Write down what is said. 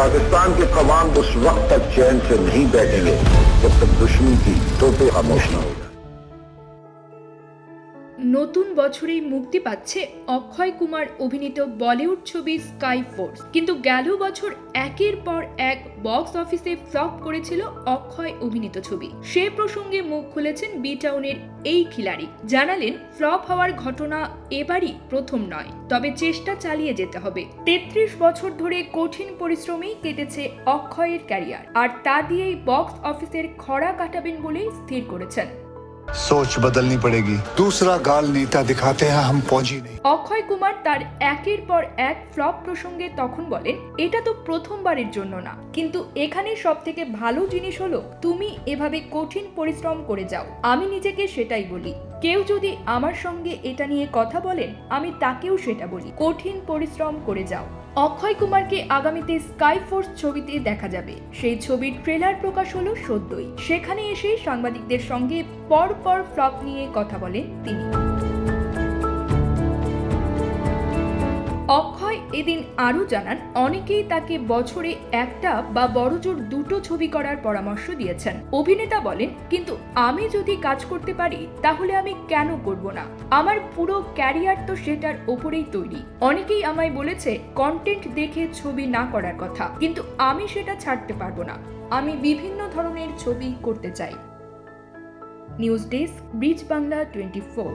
پاکستان کے قوام اس وقت تک چین سے نہیں بیٹھیں گے جب تک دشمن کی توپے خاموش نہ ہوگا নতুন বছরেই মুক্তি পাচ্ছে অক্ষয় কুমার অভিনীত বলিউড ছবি স্কাই ফোর্স। কিন্তু গেল বছর একের পর এক বক্স অফিসে ফ্লপ করেছিল অক্ষয় অভিনীত ছবি। সে প্রসঙ্গে মুখ খুলেছেন বি টাউনের এই খিলাড়ি। জানালেন, ফ্লপ হওয়ার ঘটনা এবারই প্রথম নয়, তবে চেষ্টা চালিয়ে যেতে হবে। তেত্রিশ বছর ধরে কঠিন পরিশ্রমেই কেটেছে অক্ষয়ের ক্যারিয়ার। আর তা দিয়েই বক্স অফিসের খরা কাটাবেন বলেই স্থির করেছেন। सोच बदलनी पड़ेगी। दूसरा गाल नेता दिखाते हैं हम पहुँची नहीं। অক্ষয় কুমার তার একের পর এক ফ্লপ প্রসঙ্গে তখন বলেন, এটা তো প্রথমবারের জন্য না। কিন্তু এখানে সব থেকে ভালো জিনিস হলো, তুমি এভাবে কঠিন পরিশ্রম করে যাও। আমি নিজেকে সেটাই বলি। কেউ যদি আমার সঙ্গে এটা নিয়ে কথা বলেন, আমি তাকেও সেটা বলি। কঠিন পরিশ্রম করে যাও। অক্ষয় কুমারকে আগামীতে স্কাই ফোর্স ছবিতে দেখা যাবে। সেই ছবির ট্রেলার প্রকাশ হলো সদ্যই। সেখানে এসে সাংবাদিকদের সঙ্গে পরপর ফ্লপ নিয়ে কথা বলেন তিনি। এদিন আরও জানান, অনেকেই তাকে বছরে একটা বা বড়জোর দুটো ছবি করার পরামর্শ দিয়েছেন। অভিনেতা বলেন, কিন্তু আমি যদি কাজ করতে পারি, তাহলে আমি কেন করব না? আমার পুরো ক্যারিয়ার তো সেটার ওপরেই তৈরি। অনেকেই আমায় বলেছে, কন্টেন্ট দেখে ছবি না করার কথা। কিন্তু আমি সেটা ছাড়তে পারব না। আমি বিভিন্ন ধরনের ছবি করতে চাই। News desk, bridge Bangla twenty four.